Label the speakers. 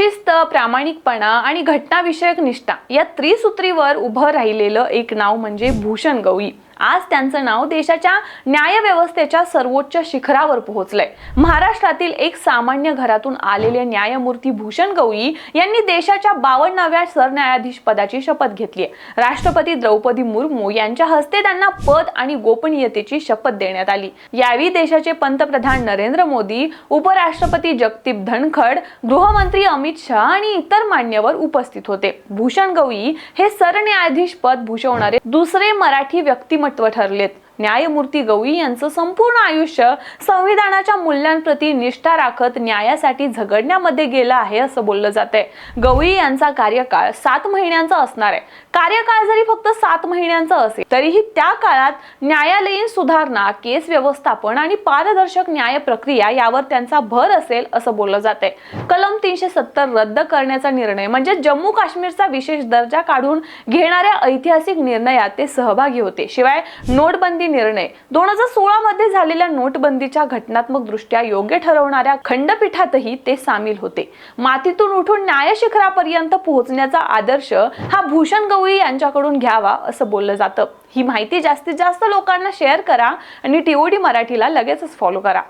Speaker 1: शिस्त प्रामाणिकपणा आणि घटनाविषयक निष्ठा या त्रिसूत्रीवर उभं राहिलेलं एक नाव म्हणजे भूषण गवई आज त्यांचं नाव देशाच्या न्यायव्यवस्थेच्या सर्वोच्च शिखरावर पोहोचलंय. महाराष्ट्रातील एक सामान्य घरातून आलेले न्यायमूर्ती भूषण गवई यांनी देशाच्या बावन्नाव्या सरन्यायाधीश पदाची शपथ घेतली आहे राष्ट्रपती द्रौपदी मुर्मू यांच्या हस्ते त्यांना पद आणि गोपनीयतेची शपथ देण्यात आली. यावेळी देशाचे पंतप्रधान नरेंद्र मोदी उपराष्ट्रपती जगदीप धनखड गृहमंत्री अमित शहा आणि इतर मान्यवर उपस्थित होते. भूषण गवई हे सरन्यायाधीश पद भूषवणारे दुसरे मराठी व्यक्तिमत्व ठरलेत. न्यायमूर्ती गवई यांचं संपूर्ण आयुष्य संविधानाच्या मूल्यांप्रती निष्ठा राखत न्यायासाठी झगडण्यामध्ये गेलं आहे असं बोललं जातंय. गवई यांचा कार्यकाळ सात महिन्यांचा असणार आहे. कार्यकाळ जरी फक्त सात महिन्यांचा असेल तरीही त्या काळात न्यायालयीन सुधारणा केस व्यवस्थापन आणि पारदर्शक न्याय प्रक्रिया यावर त्यांचा भर असेल असं बोललं जातंय. कलम तीनशे सत्तर रद्द करण्याचा निर्णय म्हणजे जम्मू काश्मीरचा विशेष दर्जा काढून घेणाऱ्या ऐतिहासिक निर्णयात ते सहभागी होते. शिवाय नोटबंदी निर्णय. दोन हजार सोळा मध्ये झालेल्या नोटबंदीच्या घटनात्मक दृष्ट्या योग्य ठरवणाऱ्या खंडपीठातही ते सामील होते. मातीतून उठून न्याय शिखरापर्यंत पोहोचण्याचा आदर्श हा भूषण गवळी यांच्याकडून घ्यावा असं बोललं जातं. ही माहिती जास्तीत जास्त लोकांना शेअर करा आणि टीओडी मराठीला लगेचच फॉलो करा.